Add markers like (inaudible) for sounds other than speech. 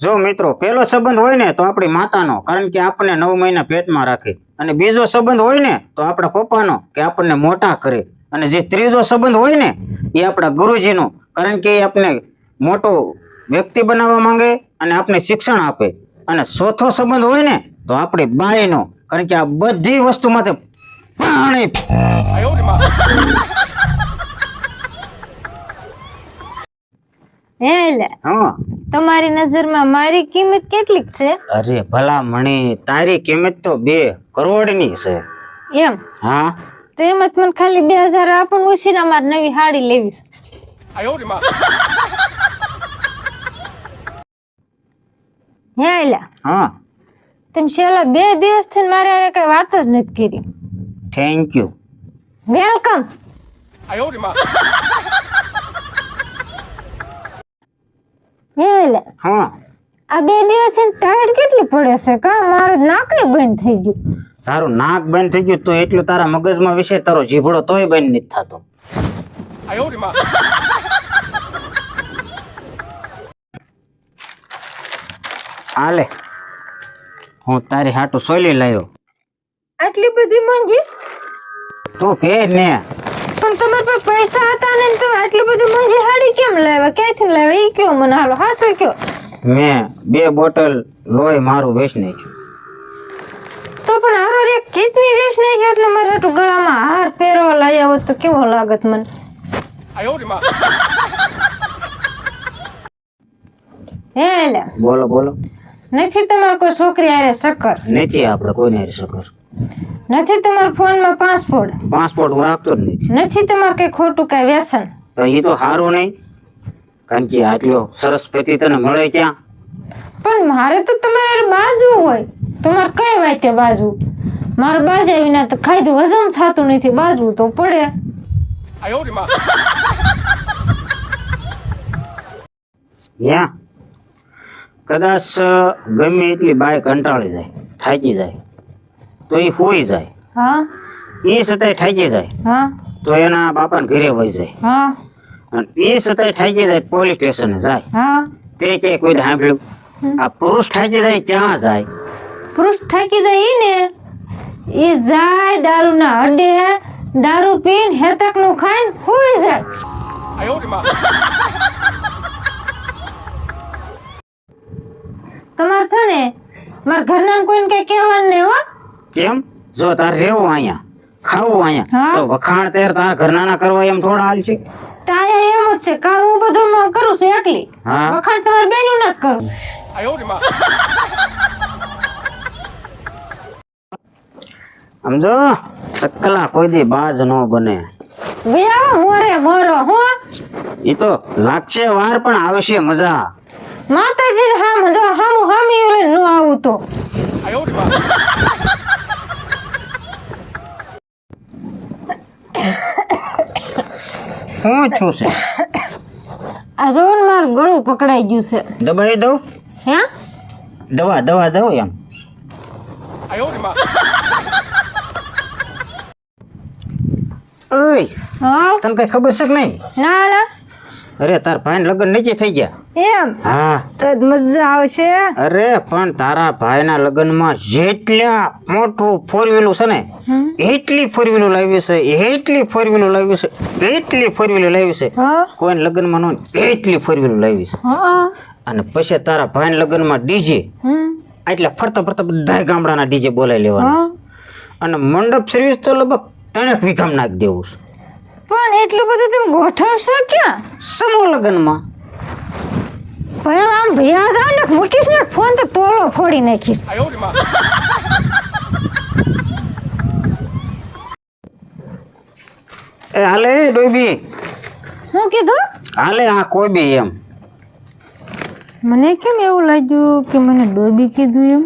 જો મિત્રો, પહેલો સંબંધ હોય ને તો આપણી માતાનો, કારણ કે આપણને નવ મહિના પેટમાં રાખે. અને બીજો સંબંધ હોય ને તો આપણા પપ્પાનો, કે આપણને મોટા કરે. અને જે ત્રીજો સંબંધ હોય ને, એ આપણા ગુરુજીનો, કારણ કે એ આપણે મોટો વ્યક્તિ બનાવવા માંગે અને આપણે શિક્ષણ આપે. અને ચોથો સંબંધ હોય ને, તો આપણી બાઈનો કારણ કે આ બધી વસ્તુમાંથી પાણી હે લે હા. તમારી નજરમાં મારી કિંમત કેટલીક છે? અરે ભલા મણી તારી કિંમત તો બે કરોડની છે. એમ? હા. તો એમ જ મને ખાલી બે હજાર આપણ ઓછી મારે નવી હાડી લેવી છે. હે લે હા. તમે છેલ્લા બે દિવસથી મારે હારે કઈ વાત જ નથી કરી. થેન્ક યુ વેલકમ હે હા. આ બે દિવસ ટાયર્ડ કેટલી પડે છે? કા મારે નાકે બંધ થઈ ગયું? તારું નાક બંધ થઈ ગયું તો એટલું તારા મગજમાં વિશે તારો જીભડો તોય બંધ નથી થતો. હાલે. હું તારી હાટું સોલી લાવ્યો આટલી બધી મોંઘી? તું પહેર ને. પણ તમારા પાસે પૈસા હતા ને તમે આટલી બધી મોંઘી હાડી લાવ્યા? ક્યાંથી લાવ્યા? એ કયો મને હાલો હાસો કયો. મેં બે બોટલ લોહી મારું વેચ નાખ્યું. તો પણ હારો રે કેટલી વેચ નહીં ગયો એટલે મારે હાટું ગળામાં હાર પહેરવા લાવ્યા હોત તો કેવો લાગત મને. હે લે. બોલો બોલો. નથી તમારે કોઈ છોકરી આરે સકર? નથી આપણે કોઈને હારી શકર નથી તમારા ફોનમાં પાસપોર્ટ? પાસપોર્ટ હું રાખતો જ નથી. નથી તમારે કઈ ખોટું કઈ વ્યસન? તો એ તો સારું નહીં. કારણ કે આટલો સરસ પતિ તને મળે ક્યાં? પણ મારે તો તમારે બાજુ હોય. તમારે કઈ વાતે બાજુ મારે બાજુ વિના તો ખાધું હજમ થતું નથી બાજુ તો પડે. યા કદાચ ગમે એટલી બાય કંટાળી જાય થાકી જાય તો એ હોઈ જાય. હા. એ છતાંય થાકી જાય હા. તો એના બાપાને ઘરે વહી જાય. હા. અને એ છતાંય થાકી જાય પોલીસ સ્ટેશને જાય હા તે કે કોઈ સાંભળ્યું આ પુરુષ થાકી જાય ક્યાં જાય પુરુષ થાકી જાય ઈ ને એ જાય દારૂ ના અડે દારૂ પીને હેતકનું ખાઈને હોઈ જાય તમારે છે ને મારા ઘરના કોઈને કઈ કહેવાનું નહીં હો કેમ જો તારે રહેવું અહીંયા ખાવું અહીંયા. તો વખાણ તેર તારા ઘરનાના કરવા એમ થોડા હાલ છે. તારે એમ જ છે કા હું બધું કરું છું એકલી. હા. વખાણ તમારે બેનું ના જ કરું. સમજો? ચકલા કોઈ દી બાજ નો બને. વ્યાવ મોરે મોરો હો એ તો લાગશે વાર પણ આવશે મજા. માતાજી હા મજા. હામું હામી ઓલે નો આવું તો શું છું. છે (coughs) આ જો માર ગળું પકડાઈ ગયું છે. દબાઈ દઉં? હે? દવા દવા દઉં એમ. ઓય હા? તને કઈ ખબર છે કે નહીં? ના ના. અરે તાર ભાઈ લગ્ન નીચે થઈ ગયા. એમ? હા. તો મજા આવશે? અરે પણ તારા ભાઈના લગ્નમાં જેટલા મોટું ફોર વ્હીલું છે ને એટલી ફોર વ્હીલું લાવી છે એટલી ફોર વ્હીલું લાવી છે એટલી ફોર વ્હીલું લાવી છે. કોઈ કોઈને લગ્નમાં નો એટલી ફોર વ્હીલું લાવી છે. અને પછી તારા ભાઈના લગ્નમાં ડીજે. એટલે ફરતા ફરતા બધા ગામડાના ડીજે બોલાવી લેવાના અને મંડપ સર્વિસ તો લગભગ ત્રણેક વીઘામ નાખી દેવું છે. પણ એટલું બધું તમે ગોઠવશો ક્યાં? સમૂહ લગ્નમાં. ભાઈ આમ ભૈયા જાવ ને મૂકીશ ને ફોન તો તોડો ફોડી નાખીશ. એ હાલે ડોબી. હું કીધું? હાલે હા કોઈ બી એમ. મને કેમ એવું લાગ્યું કે મને ડોબી કીધું એમ?